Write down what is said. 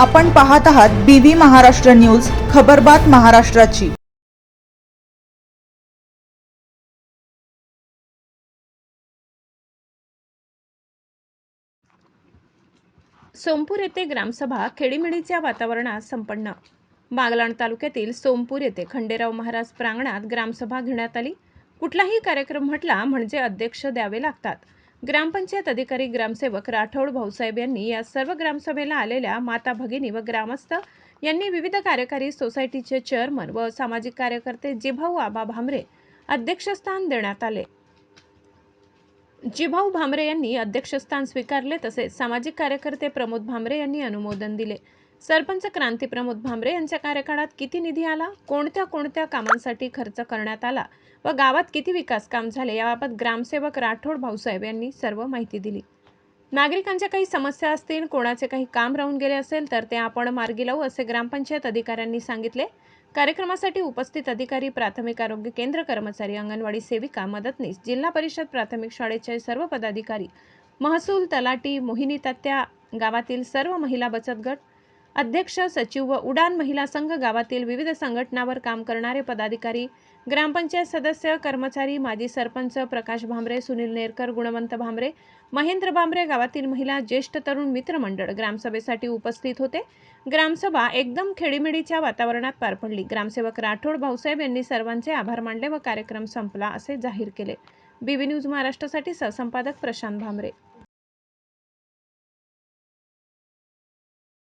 आपण पाहत आहात बीव्ही महाराष्ट्र न्यूज खबरबात महाराष्ट्राची. सोमपूर येथे ग्रामसभा खेडीमेडीच्या वातावरणात संपन्न. बागलाण तालुक्यातील सोमपूर येथे खंडेराव महाराज प्रांगणात ग्रामसभा घेण्यात आली. कुठलाही कार्यक्रम म्हटला म्हणजे अध्यक्ष द्यावे लागतात. ग्रामपंचायत अधिकारी ग्रामसेवक राठोड भाऊसाहेब यांनी या सर्व ग्रामसभेला आलेल्या माता भगिनी व ग्रामस्थ यांनी विविध कार्यकारी सोसायटीचे चेअरमन व सामाजिक कार्यकर्ते जिभाऊ आबा भामरे अध्यक्षस्थान देण्यात आले. जिभाऊ भामरे यांनी अध्यक्षस्थान स्वीकारले तसेच सामाजिक कार्यकर्ते प्रमोद भामरे यांनी अनुमोदन दिले. सरपंच क्रांती प्रमोद भांबरे यांच्या कार्यकाळात किती निधी आला? कोणत्या कोणत्या कामांसाठी खर्च करण्यात आला? व गावात किती विकास काम झाले? याबाबत ग्रामसेवक राठोड भाऊसाहेब यांनी सर्व माहिती दिली. नागरिकांच्या काही समस्या असतील कोणाचे काही काम राहून गेले असेल तर ते आपण मार्गी लावू असे ग्रामपंचायत अधिकाऱ्यांनी सांगितले. कार्यक्रमासाठी उपस्थित अधिकारी प्राथमिक आरोग्य केंद्र कर्मचारी अंगणवाडी सेविका मदतनीस जिल्हा परिषद प्राथमिक शाळेचे सर्व पदाधिकारी महसूल तलाटी मोहिनी तात्या गावातील सर्व महिला बचत गट अध्यक्ष सचिव व उडान महिला संघ गावातील विविध संघटनावर काम करणारे पदाधिकारी ग्रामपंचायत सदस्य कर्मचारी माजी सरपंच प्रकाश भांबरे सुनील नेरकर गुणवंत भांबरे महेंद्र भांबरे गावातील महिला ज्येष्ठ तरुण मित्रमंडळ ग्रामसभेसाठी उपस्थित होते. ग्रामसभा एकदम खेडीमेडीच्या वातावरणात पार पडली. ग्रामसेवक राठोड भाऊसाहेब यांनी सर्वांचे आभार मानले व कार्यक्रम संपला असे जाहीर केले. बीबी न्यूज महाराष्ट्रासाठी सहसंपादक प्रशांत भांबरे